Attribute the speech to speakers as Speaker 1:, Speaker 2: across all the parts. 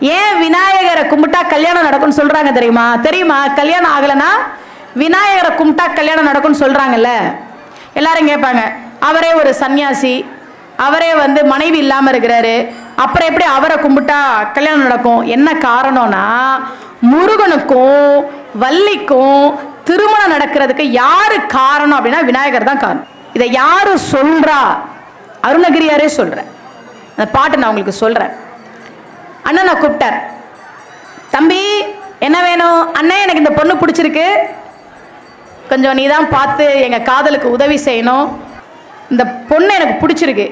Speaker 1: ஏன் விநாயகரை கும்பிட்டா கல்யாணம் நடக்கும்னு சொல்றாங்க தெரியுமா? தெரியுமா? கல்யாணம் ஆகலைன்னா விநாயகரை கும்பிட்டா கல்யாணம் நடக்கும்னு சொல்றாங்கல்ல. எல்லாரும் கேட்பாங்க அவரே ஒரு சன்னியாசி அவரே வந்து மனைவி இல்லாம இருக்கிறாரு அப்புறம் எப்படி அவரை கும்பிட்டா கல்யாணம் நடக்கும்? என்ன காரணம்னா முருகனுக்கும் வள்ளிக்கும் திருமணம் நடக்கிறதுக்கு யாரு காரணம் அப்படின்னா விநாயகர் தான் காரணம். இதை யாரு சொல்றா? அருணகிரியாரே சொல்றேன். அந்த பாட்டு நான் உங்களுக்கு சொல்றேன். அண்ணனை கூப்பிட்டார் தம்பி என்ன வேணும்? அண்ணன் எனக்கு இந்த பொண்ணு பிடிச்சிருக்கு. கொஞ்சம் நீ தான் பார்த்து எங்கள் காதலுக்கு உதவி செய்யணும். இந்த பொண்ணு எனக்கு பிடிச்சிருக்கு.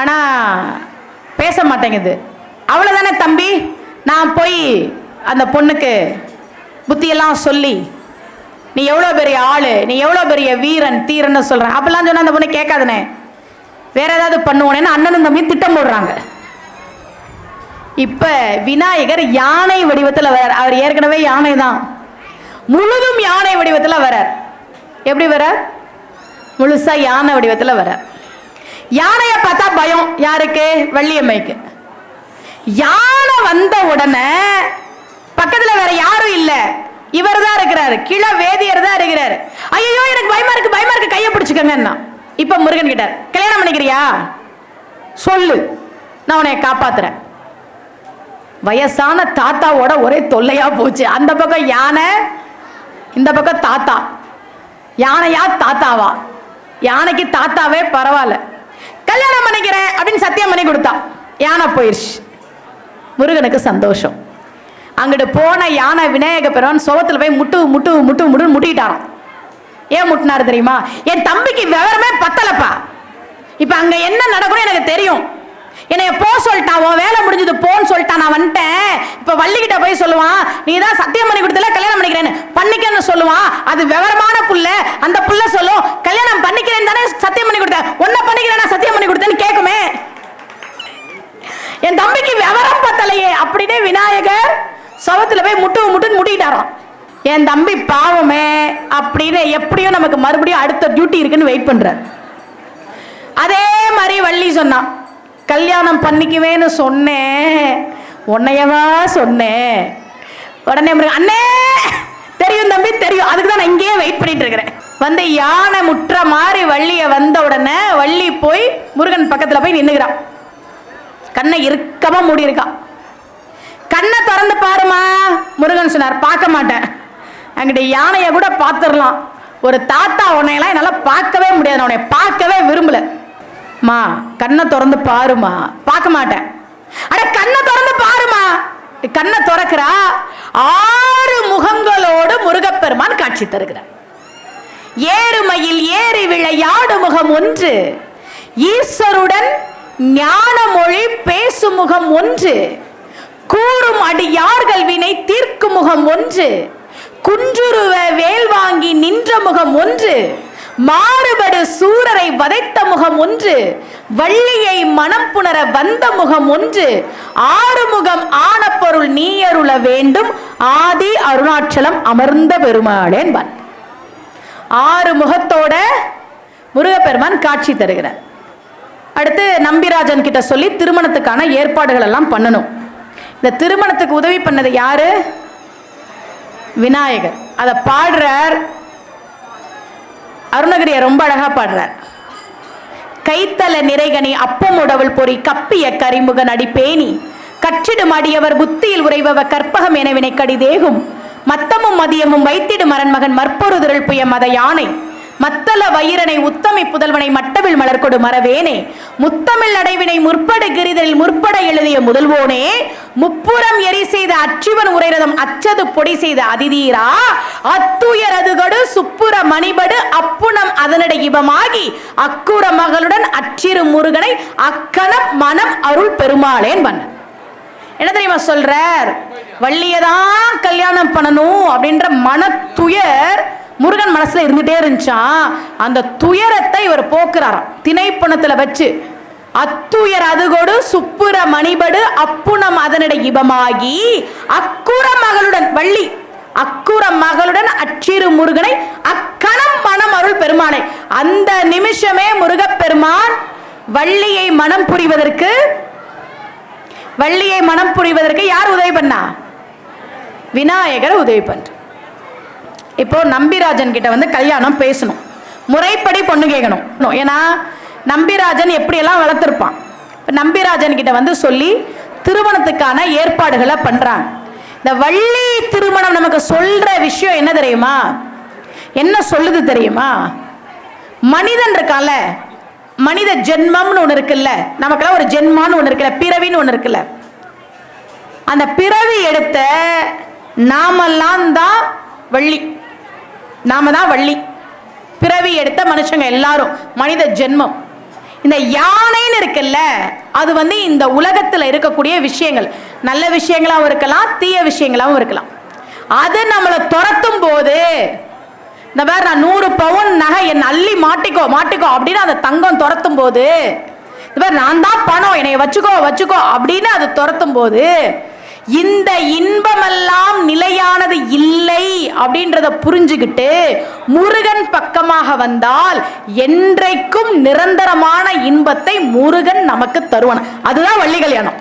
Speaker 1: ஆனால் பேச மாட்டேங்குது. அவ்வளோதானே தம்பி? நான் போய் அந்த பொண்ணுக்கு புத்தியெல்லாம் சொல்லி நீ எவ்வளோ பெரிய ஆள் நீ எவ்வளோ பெரிய வீரன் தீரன்னு சொல்கிறேன் அப்படிலாம் சொன்னால் அந்த பொண்ணு கேட்காதுனே. வேற ஏதாவது பண்ணுவோனேன்னு அண்ணனும் தம்பி திட்டம் போடுறாங்க. இப்ப விநாயகர் யானை வடிவத்தில் வரார். அவர் ஏற்கனவே யானை தான் முழுதும் யானை வடிவத்தில் வரார். எப்படி வரார்? முழுசா யானை வடிவத்தில் வரார். யானையை பார்த்தா பயம். யாருக்கு? வள்ளியம்மைக்கு. யானை வந்த உடனே பக்கத்தில் வேற யாரும் இல்லை. இவர் தான் இருக்கிறாரு. கிள வேதியர் தான் இருக்கிறாரு. ஐயோ எனக்கு பயமா இருக்கு பயமா இருக்கு. கையை பிடிச்சுக்கங்கன்னா இப்ப முருகன் கிட்டார். கல்யாணம் பண்ணிக்கிறியா? சொல்லு. நான் உன்னை காப்பாத்துறேன். வயசான தாத்தாவோட ஒரே தொல்லையா போச்சு. அந்த பக்கம் யானை இந்த பக்கம் தாத்தா. யானையா தாத்தாவா? யானைக்கு தாத்தாவே பரவாயில்ல. கல்யாணம் பண்ணிக்கிறேன் அப்படின்னு சத்தியம் பண்ணி கொடுத்தா. யானை போயிடுச்சு முருகனுக்கு சந்தோஷம். அங்கிட்டு போன யானை விநாயக பெருமான் சோகத்தில் போய் முட்டு முட்டு முட்டு முட்டுன்னு முட்டிட்டாராம். ஏன் முட்டினாரு தெரியுமா? என் தம்பிக்கு விவரமே பத்தலப்பா. இப்போ அங்கே என்ன நடக்கணும் எனக்கு தெரியும். என்னைய போ சொல்லிட்டான் உன் வேலை முடிஞ்சது போன்னு சொல்லிட்டான் நான் வந்துட்டேன். இப்ப வள்ளிக்கிட்ட போய் சொல்லுவான் நீ தான் சத்தியம் பண்ணி கொடுத்தல கல்யாணம் பண்ணிக்கிறேன்னு. பண்ணிக்கன்னு சொல்லுவான். அது விவரமான புள்ள. அந்த புள்ள சொல்லும் கல்யாணம் பண்ணிக்கிறேன் தானே சத்தியம் பண்ணி கொடுத்தேன் உன்ன பண்ணிக்கிறேன் சத்தியம் பண்ணி கொடுத்தேன்னு கேட்குமே. என் தம்பிக்கு விவரம் பத்தலையே. அப்படின்னே விநாயகர் சவத்துல போய் முட்டு முட்டுன்னு முட்டிட்டாராம் என் தம்பி பாவமே அப்படின்னு எப்படியும் நமக்கு மறுபடியும் அடுத்த டியூட்டி இருக்குன்னு வெயிட் பண்றார். அதே மாதிரி வள்ளி சொன்னான். கல்யாணம் பண்ணிக்குவேன்னு சொன்னேன் உன்னையவா சொன்னேன் உடனே முருகன், அண்ணே தெரியும் தம்பி தெரியும். அதுக்கு தான் நான் இங்கேயே வெயிட் பண்ணிட்டு இருக்கிறேன். வந்து யானை முற்ற மாதிரி வள்ளியை வந்த உடனே வள்ளி போய் முருகன் பக்கத்தில் போய் நின்றுக்கிறான் கண்ணை இறுக்கமாக மூடி இருக்கான் கண்ணை திறந்து பாருமா முருகன் சொன்னார். பார்க்க மாட்டேன். அங்கிட்ட யானையை கூட பார்த்துடலாம். ஒரு தாத்தா உன்னையெல்லாம் என்னால் பார்க்கவே முடியாது. நான் உன்னை பார்க்கவே விரும்பலை. மா கண்ணை திறந்து பாருமா. பார்க்க மாட்டேன். அட கண்ணை திறந்து பாருமா. கண்ணை திறக்கிறா ஆறு முகங்களோடு முருகப்பெருமான் காட்சி தருகிறார். ஏறுமையில் ஏறி விளையாடு முகம் ஒன்று. ஈஸ்வருடன் ஞான மொழி பேசும் முகம் ஒன்று. கூறும் அடியார்கள் வினை தீர்க்கும் முகம் ஒன்று. குன்றுருவ வேல் வாங்கி நின்ற முகம் ஒன்று. மாறுபடு சூரரை வதைத்த முகம் ஒன்று வள்ளியை மனம் புணர வந்த முகம் ஒன்று. ஆறுமுகம் ஆன பொருள் நீயருள வேண்டும் ஆதி அருணாச்சலம் அமர்ந்த பெருமாளேன்பான் ஆறு முகத்தோட முருகப்பெருமான் காட்சி தருகிறார். அடுத்து நம்பிராஜன் கிட்ட சொல்லி திருமணத்துக்கான ஏற்பாடுகள் எல்லாம் பண்ணணும். இந்த திருமணத்துக்கு உதவி பண்ணது யாரு? விநாயகர். அதை பாடுறார் அருணகிரியை ரொம்ப அழகா பாடுறார். கைத்தல நிறைகனி அப்பமுடவள் பொறி கப்பிய கரிமுகன் பேணி கற்றிடும் அடியவர் புத்தியில் உறைபவ கற்பகம் என வினைக்கடி தேகும் மத்தமும் மதியமும் வைத்திடும் அரண்மகன் மற்பொருதுரல் புய மத யானை. மத்தள வயிறனை உத்தமை புதல்வனை மட்டவில் மலர்கொடு மரவேனே முத்தமிழ் அடைவினை முற்படு கிரிதலில் முற்பட எழுதிய முதல்வோனே முப்புறம் எரி செய்த அச்சிவன் உரைரதம் அச்சது பொடி செய்த அதிதீரா அத்துயரதுகடு சுப்புற சுப்புர மணிபடு அப்புணம் அதனடை இவமாகி அக்குற மகளுடன் அச்சிறு முருகனை அக்கணம் மனம் அருள் பெருமாளேன் பண்ண என்ன தெரியுமா சொல்றார்? வள்ளியதான் கல்யாணம் பண்ணணும் அப்படின்ற மன துயர் முருகன் மனசுல இருந்துகிட்டே இருந்துச்சா? அந்த துயரத்தை இவர் போக்குறாராம். திணைப்பணத்தில் வச்சு அத்துயர் அதுகொடு சுப்புர மணிபடு அப்புணம் அதனிட இபமாகி அக்குற மகளுடன் வள்ளி அக்குற மகளுடன் அச்சிறு முருகனை அக்கணம் மனம் அருள் பெருமானை. அந்த நிமிஷமே முருகப்பெருமான் வள்ளியை மனம் புரிவதற்கு வள்ளியை மனம் புரிவதற்கு யார் உதவி பண்ணா? விநாயகர் உதவி பண்ற இப்போ நம்பிராஜன் கிட்ட வந்து கல்யாணம் பேசணும். முறைப்படி பொண்ணு கேட்கணும் ஏன்னா நம்பிராஜன் எப்படியெல்லாம் வளர்த்துருப்பான்? இப்போ நம்பிராஜன் கிட்ட வந்து சொல்லி திருமணத்துக்கான ஏற்பாடுகளை பண்றாங்க. இந்த வள்ளி திருமணம் நமக்கு சொல்ற விஷயம் என்ன தெரியுமா? என்ன சொல்லுது தெரியுமா? மனிதன் இருக்கான்ல மனித ஜென்மம்னு ஒன்று இருக்குல்ல நமக்கெல்லாம் ஒரு ஜென்மான்னு ஒன்று இருக்குல்ல பிறவின்னு ஒன்று இருக்குல்ல. அந்த பிறவி எடுத்த நாமெல்லாம் தான் வள்ளி. நாம தான் வள்ளி. பிறவி எடுத்த மனுஷங்க எல்லாரும் மனித ஜென்மம். இந்த யானைன்னு இருக்குல்ல அது வந்து இந்த உலகத்தில் இருக்கக்கூடிய விஷயங்கள். நல்ல விஷயங்களாகவும் இருக்கலாம் தீய விஷயங்களாகவும் இருக்கலாம். அது நம்மளை துரத்தும் போது இந்த மாதிரி நான் நூறு பவுன் நகை என் அள்ளி மாட்டிக்கோ மாட்டிக்கோ அப்படின்னு அந்த தங்கம் துரத்தும் போது இந்த மாதிரி நான் தான் பணம் என்னை வச்சுக்கோ வச்சுக்கோ அப்படின்னு அது துரத்தும் போது இந்த இன்பமெல்லாம் நிலை அப்படின்றத புரிஞ்சுக்கிட்டு முருகன் பக்கமாக வந்தால் என்றைக்கும் நிரந்தரமான இன்பத்தை முருகன் நமக்கு தருவான். அதுதான் வள்ளி கல்யாணம்.